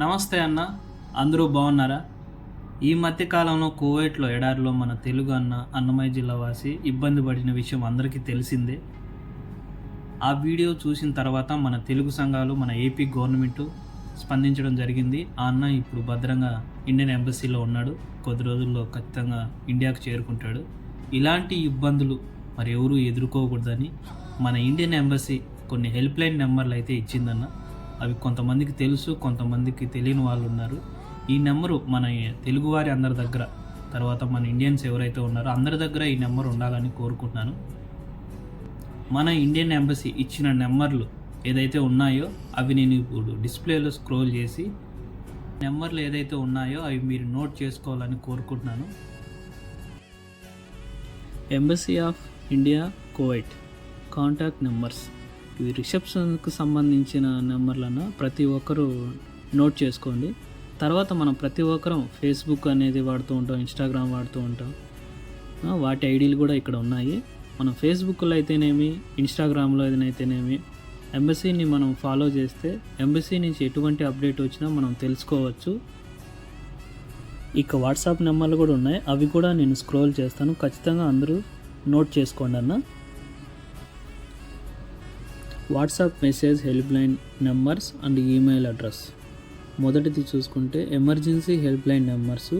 నమస్తే అన్న. అందరూ బాగున్నారా? ఈ మధ్యకాలంలో కోవైట్లో కువైట్లో ఎడారిలో మన తెలుగు అన్న అన్నమయ్య జిల్లా వాసి ఇబ్బంది పడిన విషయం అందరికీ తెలిసిందే. ఆ వీడియో చూసిన తర్వాత మన తెలుగు సంఘాలు మన ఏపీ గవర్నమెంట్ స్పందించడం జరిగింది. ఆ అన్న ఇప్పుడు భద్రంగా ఇండియన్ ఎంబసీలో ఉన్నాడు. కొద్ది రోజుల్లో ఖచ్చితంగా ఇండియాకు చేరుకుంటాడు. ఇలాంటి ఇబ్బందులు మరి ఎవరు ఎదుర్కోకూడదని మన ఇండియన్ ఎంబసీ కొన్ని హెల్ప్లైన్ నెంబర్లు అయితే ఇచ్చిందన్న. అవి కొంతమందికి తెలుసు కొంతమందికి తెలియని వాళ్ళు ఉన్నారు. ఈ నెంబరు మన తెలుగువారి అందరి దగ్గర తర్వాత మన ఇండియన్స్ ఎవరైతే ఉన్నారో అందరి దగ్గర ఈ నెంబర్ ఉండాలని కోరుకుంటున్నాను. మన ఇండియన్ ఎంబసీ ఇచ్చిన నెంబర్లు ఏదైతే ఉన్నాయో అవి నేను ఇప్పుడు డిస్ప్లేలో స్క్రోల్ చేసి నెంబర్లు ఏదైతే ఉన్నాయో అవి మీరు నోట్ చేసుకోవాలని కోరుకుంటున్నాను. Embassy of India Kuwait. Contact numbers. ఇవి రిసెప్షన్కు సంబంధించిన నెంబర్లను ప్రతి ఒక్కరూ నోట్ చేసుకోండి. తర్వాత మనం ప్రతి ఒక్కరం ఫేస్బుక్ అనేది వాడుతూ ఉంటాం ఇన్స్టాగ్రామ్ వాడుతూ ఉంటాం. వాటి ఐడీలు కూడా ఇక్కడ ఉన్నాయి. మనం ఫేస్బుక్లో అయితేనేమి ఇన్స్టాగ్రామ్లో అయితేనేమి ఎంబసీని మనం ఫాలో చేస్తే ఎంబసీ నుంచి ఎటువంటి అప్డేట్ వచ్చినా మనం తెలుసుకోవచ్చు. ఇక వాట్సాప్ నెంబర్లు కూడా ఉన్నాయి. అవి కూడా నేను స్క్రోల్ చేస్తాను. ఖచ్చితంగా అందరూ నోట్ చేసుకోండి అన్న. WhatsApp message help line numbers and email address. మొదటిది చూసుకుంటే ఎమర్జెన్సీ హెల్ప్ లైన్ నెంబర్స్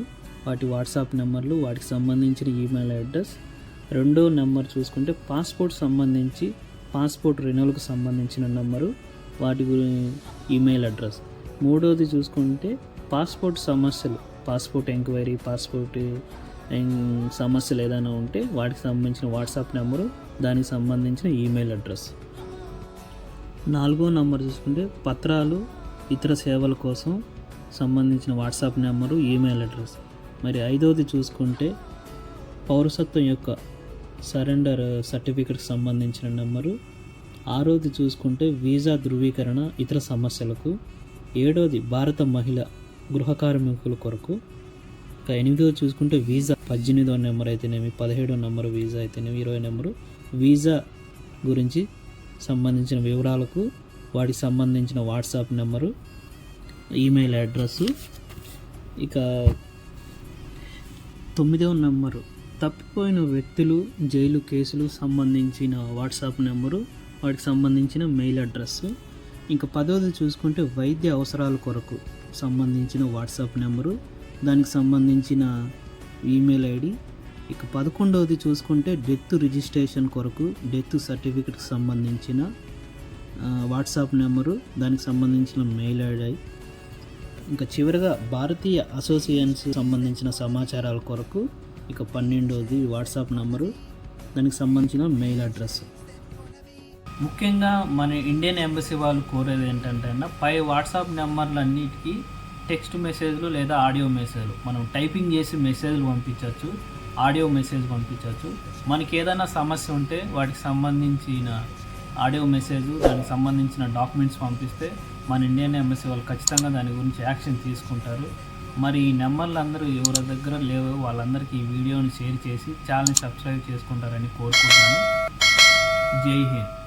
వాటి వాట్సాప్ నెంబర్లు వాటికి సంబంధించిన ఈమెయిల్ అడ్రస్. రెండో నెంబర్ చూసుకుంటే పాస్పోర్ట్ సంబంధించి పాస్పోర్ట్ రెన్యువల్కు సంబంధించిన నెంబరు వాటి గురి ఈమెయిల్ అడ్రస్. మూడోది చూసుకుంటే పాస్పోర్ట్ సమస్యలు పాస్పోర్ట్ ఎంక్వైరీ పాస్పోర్ట్ ఎం- సమస్యలు ఏదైనా ఉంటే వాటికి సంబంధించిన వాట్సాప్ నెంబరు దానికి సంబంధించిన ఈమెయిల్ అడ్రస్. నాలుగో నంబర్ చూసుకుంటే పత్రాలు ఇతర సేవల కోసం సంబంధించిన వాట్సాప్ నెంబరు ఈమెయిల్ అడ్రస్. మరి ఐదోది చూసుకుంటే పౌరసత్వం యొక్క సరెండర్ సర్టిఫికెట్కి సంబంధించిన నెంబరు. ఆరోది చూసుకుంటే వీసా ధృవీకరణ ఇతర సమస్యలకు. ఏడోది భారత మహిళ గృహ కార్మికుల కొరకు. ఇంకా ఎనిమిదో చూసుకుంటే వీసా పద్దెనిమిదో నెంబర్ అయితేనేమి పదిహేడో నెంబర్ వీసా అయితేనేమి ఇరవై నెంబరు. వీసా గురించి సంబంధించిన వివరాలకు వాటికి సంబంధించిన వాట్సాప్ నెంబరు ఈమెయిల్ అడ్రస్సు ఇక తొమ్మిదవ నెంబరు తప్పిపోయిన వ్యక్తులు జైలు కేసులు సంబంధించిన వాట్సాప్ నెంబరు వాటికి సంబంధించిన మెయిల్ అడ్రస్సు. ఇంకా పదవది చూసుకుంటే వైద్య అవసరాల కొరకు సంబంధించిన వాట్సాప్ నెంబరు దానికి సంబంధించిన ఈమెయిల్ ఐడి ఇక పదకొండవది చూసుకుంటే డెత్ రిజిస్ట్రేషన్ కొరకు డెత్ సర్టిఫికెట్కి సంబంధించిన వాట్సాప్ నెంబరు దానికి సంబంధించిన మెయిల్ ఐడి ఇంకా చివరిగా భారతీయ అసోసియేషన్స్ సంబంధించిన సమాచారాల కొరకు ఇక పన్నెండవది వాట్సాప్ నంబరు దానికి సంబంధించిన మెయిల్ అడ్రస్. ముఖ్యంగా మన ఇండియన్ ఎంబసీ వాళ్ళు కోరేది ఏంటంటే అన్న పై వాట్సాప్ నెంబర్లన్నిటికీ టెక్స్ట్ మెసేజ్లు లేదా ఆడియో మెసేజ్లు మనం టైపింగ్ చేసి మెసేజ్లు పంపించవచ్చు ఆడియో మెసేజ్ పంపించవచ్చు. మనకి ఏదైనా సమస్య ఉంటే వాటికి సంబంధించిన ఆడియో మెసేజ్ దానికి సంబంధించిన డాక్యుమెంట్స్ పంపిస్తే మన ఇండియన్ ఎంబసీ వాళ్ళు ఖచ్చితంగా దాని గురించి యాక్షన్ తీసుకుంటారు. మరి ఈ నెంబర్లు అందరూ ఎవరి దగ్గర లేవో వాళ్ళందరికీ ఈ వీడియోని షేర్ చేసి ఛానల్ని సబ్స్క్రైబ్ చేసుకుంటారని కోరుకుంటున్నాను. జై హింద్.